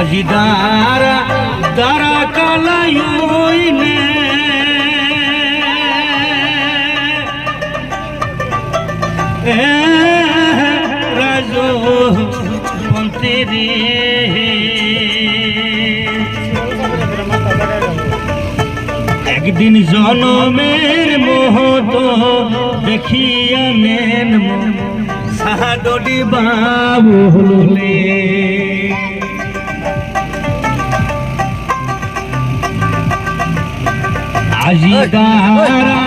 আজি দারা কালাই ওইনে এ রাজো মন্ত্রী একদিন জনমের মোহত দেখিয়া নেন সাহাদলি বাবু হলে আজি দারা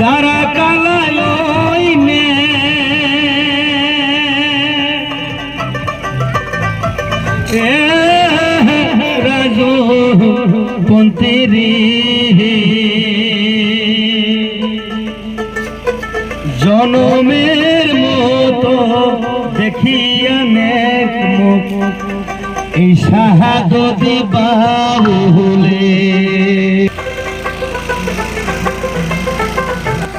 দারা কালায় নে এ রাজো পন্তেরে জনমের মতো দেখিয়া নেক মুখ এই শাহাদতি বাবুলে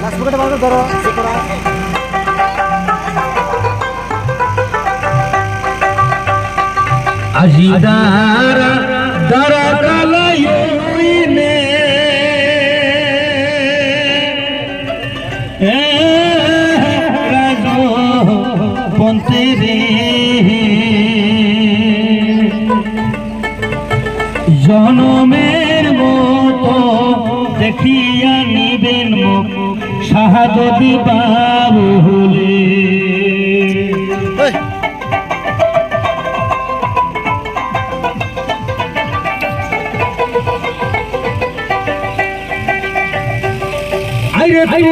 রাজপুকুরটা ভালো ধরো শিকড়া আজি দারা কালাইনে এ রাজো জনমের মতো দেখিয়া নিবেন মুখ। শাহাদতি বাবু হলে। তুই কালা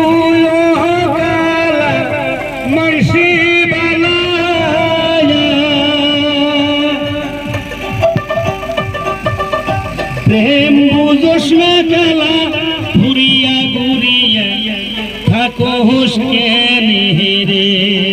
মর্ষি প্রেম বুঝোস না কালা ঘুরিয়া থাকো হুসকে রে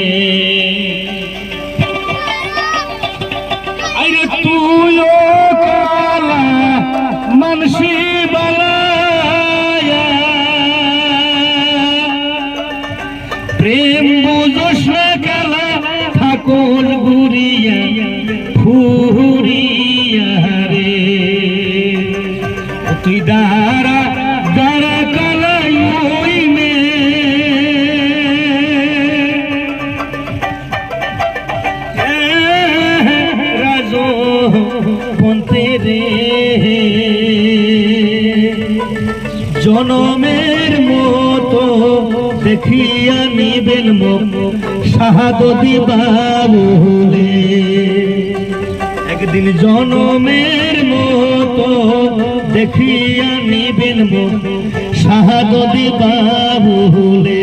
জনমের মতো দেখিয়া নিবেন শাহাদতি বাবুলে একদিন জনমের মতো দেখিয়া নিবেন শাহাদতি বাবুলে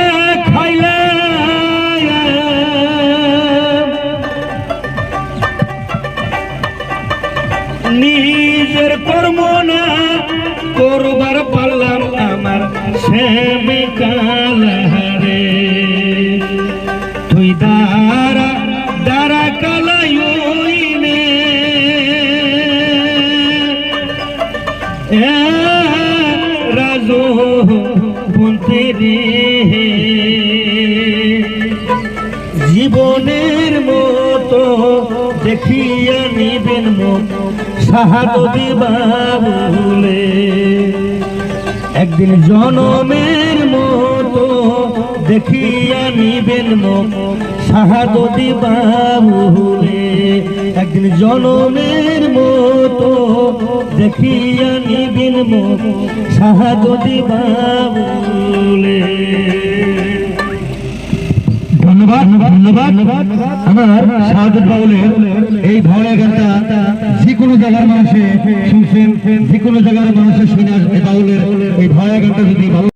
নিজের কর্ম না করবার পারলাম আমার শ্যামে কালারে তুই দাঁড়া দাঁড়া কালাই ওইনে এ রাজো বলতে রে। জীবনের মতো দেখিয়া নিবেন মন, শাহাদতি বাবুলে একদিন জনমের মতো দেখিয়া নিবেন মন, শাহাদতি বাবুলে একদিন জনমের মতো দেখিয়া নিবেন মন, শাহাদতি বাবুলে ধন্যবাদ ধন্যবাদ। আমার সাহায্য বাউলের এই ভয় গানটা যে কোনো জায়গার মানুষে শুনছেন যে কোনো জায়গার মানুষের শুনে আসবে। বাউলের এই ভয় গানটা যদি